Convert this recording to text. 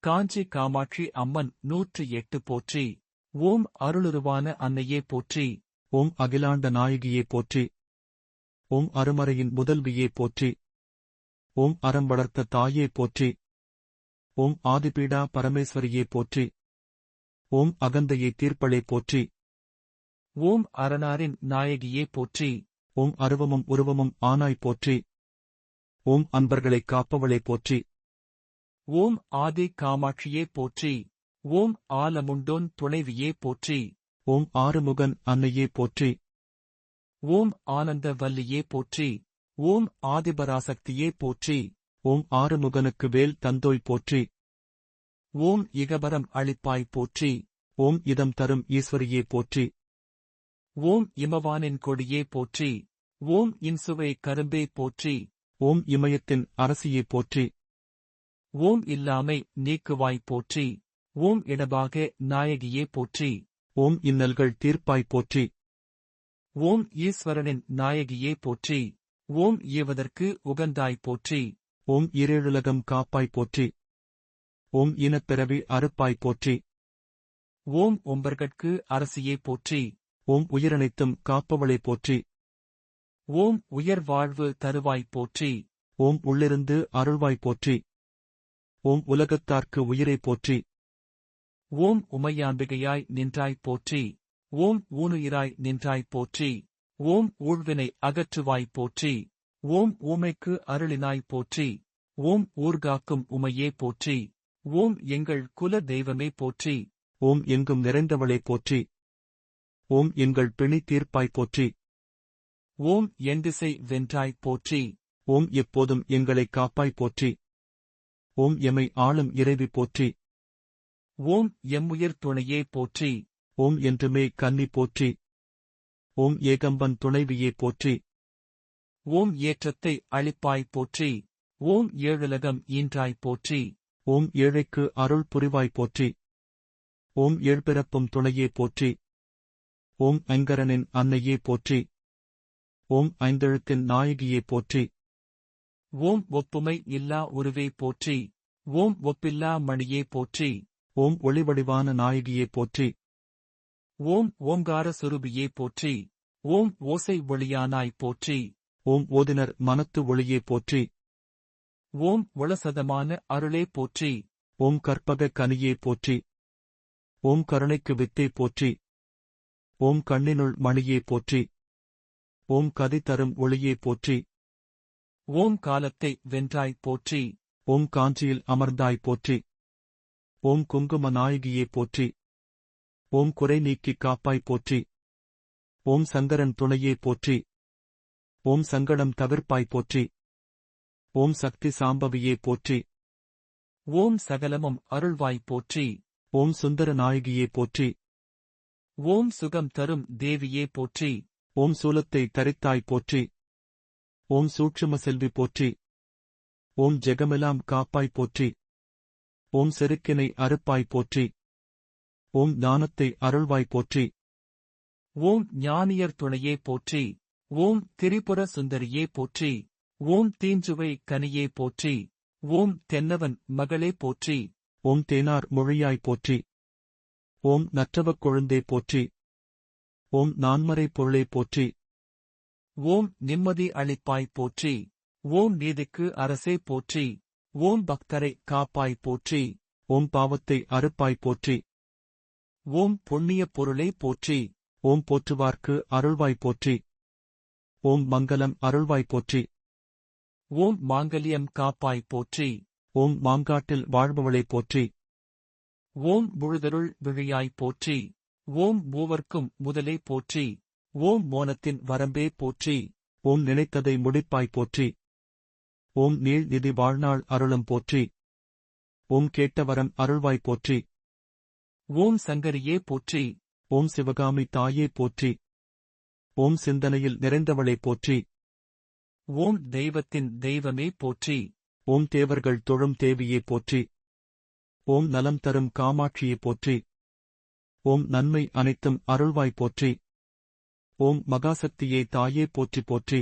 காஞ்சி காமாட்சி அம்மன் நூற்று எட்டு போற்றி. ஓம் அருளுருவான அன்னையே போற்றி. ஓம் அகிலாண்ட நாயகியே போற்றி. ஓம் அருமறையின் முதல்வியே போற்றி. ஓம் அறம் வளர்த்த தாயே போற்றி. ஓம் ஆதிபீடா பரமேஸ்வரியே போற்றி. ஓம் அகந்தையை தீர்ப்பளே போற்றி. ஓம் அரணாரின் நாயகியே போற்றி. ஓம் அருவமும் உருவமும் ஆனாய் போற்றி. ஓம் அன்பர்களைக் காப்பவளே போற்றி. ஓம் ஆதி காமாட்சியே போற்றி ஓம் ஆலமுண்டோன் துணைவியே போற்றி ஓம் ஆறுமுகன் அன்னையே போற்றி ஓம் ஆனந்த வல்லியே போற்றி ஓம் ஆதிபராசக்தியே போற்றி ஓம் ஆறுமுகனுக்கு வேல் தந்தோய் போற்றி ஓம் இகபரம் அளிப்பாய் போற்றி ஓம் இதம் தரும் ஈஸ்வரியே போற்றி ஓம் இமவானின் கொடியே போற்றி ஓம் இன்சுவை கரும்பே போற்றி ஓம் இமயத்தின் அரசியே போற்றி ஓம் இல்லாமை நீக்குவாய் போற்றி ஓம் இடபாக நாயகியே போற்றி ஓம் இன்னல்கள் தீர்ப்பாய் போற்றி ஓம் ஈஸ்வரனின் நாயகியே போற்றி ஓம் ஈவதற்கு உகந்தாய் போற்றி ஓம் இரேழுலகம் காப்பாய் போற்றி ஓம் இனப்பிறவி அறுப்பாய் போற்றி ஓம் ஒம்பர்கட்கு அரசியே போற்றி ஓம் உயிரனைத்தும் காப்பவளே போற்றி ஓம் உயர் வாழ்வு தருவாய் போற்றி ஓம் உள்ளிருந்து அருள்வாய் போற்றி ஓம் உலகத்தார்க்கு உயிரை போற்றி ஓம் உமையாம்பிகையாய் நின்றாய் போற்றி ஓம் ஊனுயிராய் நின்றாய் போற்றி ஓம் ஊழ்வினை அகற்றுவாய் போற்றி ஓம் ஊமைக்கு அருளினாய் போற்றி ஓம் ஊர்காக்கும் உமையே போற்றி ஓம் எங்கள் குல தெய்வமே போற்றி ஓம் எங்கும் நிறைந்தவளே போற்றி ஓம் எங்கள் பிணி தீர்ப்பாய் போற்றி ஓம் எண்டிசை வென்றாய் போற்றி ஓம் எப்போதும் எங்களைக் காப்பாய் போற்றி ஓம் எமை ஆளும் இறைவி போற்றி. ஓம் எம்முயிர் துணையே போற்றி. ஓம் என்றுமே கன்னி போற்றி. ஓம் ஏகம்பன் துணைவியே போற்றி. ஓம் ஏற்றத்தை அளிப்பாய் போற்றி. ஓம் ஏழுலகம் ஈன்றாய் போற்றி. ஓம் ஏழைக்கு அருள் புரிவாய் போற்றி. ஓம் ஏழ்பிறப்பும் துணையே போற்றி. ஓம் ஐங்கரனின் அன்னையே போற்றி. ஓம் ஐந்தெழுத்தின் நாயகியே போற்றி. ஓம் ஒப்புமை இல்லா உருவே போற்றி ஓம் ஒப்பில்லா மணியே போற்றி ஓம் ஒளிவடிவான நாயகியே போற்றி ஓம் ஓங்கார சுருபியே போற்றி ஓம் ஓசை ஒளியானாய் போற்றி ஓம் ஓதினர் மனத்து ஒளியே போற்றி ஓம் ஒளசதமான அருளே போற்றி ஓம் கற்பக கனியே போற்றி ஓம் கருணைக்கு வித்தே போற்றி ஓம் கண்ணினுள் மணியே போற்றி ஓம் கதை தரும் ஒளியே போற்றி ஓம் காலத்தை வென்றாய் போற்றி ஓம் காஞ்சியில் அமர்ந்தாய் போற்றி ஓம் குங்கும நாயகியே போற்றி ஓம் குறை நீக்கிக் காப்பாய் போற்றி ஓம் சங்கரன் துணையே போற்றி ஓம் சங்கடம் தவிர்ப்பாய் போற்றி ஓம் சக்தி சாம்பவியே போற்றி ஓம் சகலமும் அருள்வாய் போற்றி ஓம் சுந்தர நாயகியே போற்றி ஓம் சுகம் தரும் தேவியே போற்றி ஓம் சூலத்தை தரித்தாய் போற்றி ஓம் சூட்சும செல்வி போற்றி ஓம் ஜெகமெல்லாம் காப்பாய் போற்றி ஓம் செருக்கினை அறுப்பாய் போற்றி ஓம் ஞானத்தை அருள்வாய் போற்றி ஓம் ஞானியர் துணையே போற்றி ஓம் திரிபுர சுந்தரியே போற்றி ஓம் தீஞ்சுவை கனியே போற்றி ஓம் தென்னவன் மகளே போற்றி ஓம் தேனார் மொழியாய் போற்றி ஓம் நற்றவக் கொழுந்தே போற்றி ஓம் நான்மறை பொருளே போற்றி ஓம் நிம்மதி அளிப்பாய் போற்றி ஓம் நீதிக்கு அரசே போற்றி ஓம் பக்தரை காப்பாய் போற்றி ஓம் பாவத்தை அறுப்பாய் போற்றி ஓம் புண்ணிய பொருளை போற்றி ஓம் போற்றுவார்க்கு அருள்வாய் போற்றி ஓம் மங்களம் அருள்வாய் போற்றி ஓம் மாங்கல்யம் காப்பாய் போற்றி ஓம் மாங்காட்டில் வாழ்பவளை போற்றி ஓம் முழுதருள் விழியாய் போற்றி ஓம் மூவர்க்கும் முதலே போற்றி ஓம் மோனத்தின் வரம்பே போற்றி ஓம் நினைத்ததை முடிப்பாய் போற்றி. ஓம் நீள் நிதி வாழ்நாள் அருளும் போற்றி. ஓம் கேட்டவரம் அருள்வாய் போற்றி. ஓம் சங்கரியே போற்றி ஓம் சிவகாமி தாயே போற்றி. ஓம் சிந்தனையில் நிறைந்தவளே போற்றி. ஓம் தெய்வத்தின் தெய்வமே போற்றி. ஓம் தேவர்கள் தொழும் தேவியே போற்றி. ஓம் நலம் தரும் காமாட்சியே போற்றி. ஓம் நன்மை அனைத்தும் அருள்வாய் போற்றி. ஓம் மகாசக்தியே தாயே போற்றி போற்றி.